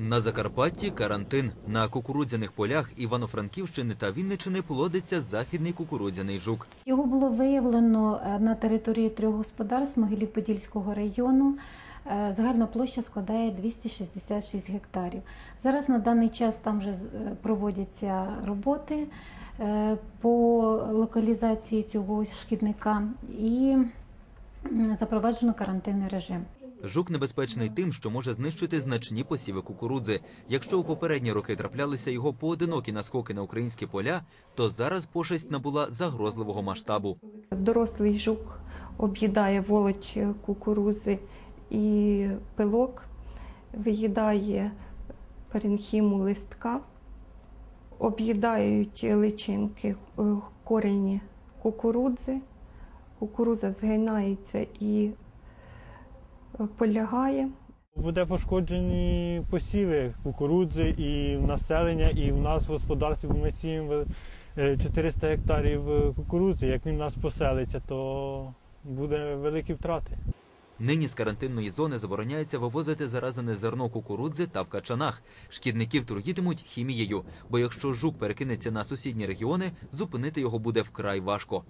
На Закарпатті карантин. На кукурудзяних полях Івано-Франківщини та Вінничини плодиться західний кукурудзяний жук. Його було виявлено е, на території трьох господарств Могилів-Подільського району. Е, Загальна площа складає 266 гектарів. Зараз на даний час там вже е, проводяться роботи по локалізації цього шкідника і запроваджено карантинний режим. Жук небезпечний тим, що може знищити значні посіви кукурудзи. Якщо у попередні роки траплялися його поодинокі наскоки на українські поля, то зараз пошесть набула загрозливого масштабу. Дорослий жук об'їдає волоть кукурузи і пилок, виїдає перенхіму листка, об'їдають личинки е, корені кукурудзи, кукуруза згинається і полягає. Буде пошкоджені посіви кукурудзи і в населення, і в нас в господарстві, ми сіємо е, 400 гектарів е, кукурудзи. Як він в нас поселиться, то буде великі втрати. Нині з карантинної зони забороняється вивозити заразене зерно кукурудзи та в качанах. Шкідників труїтимуть хімією, бо якщо жук перекинеться на сусідні регіони, зупинити його буде вкрай важко.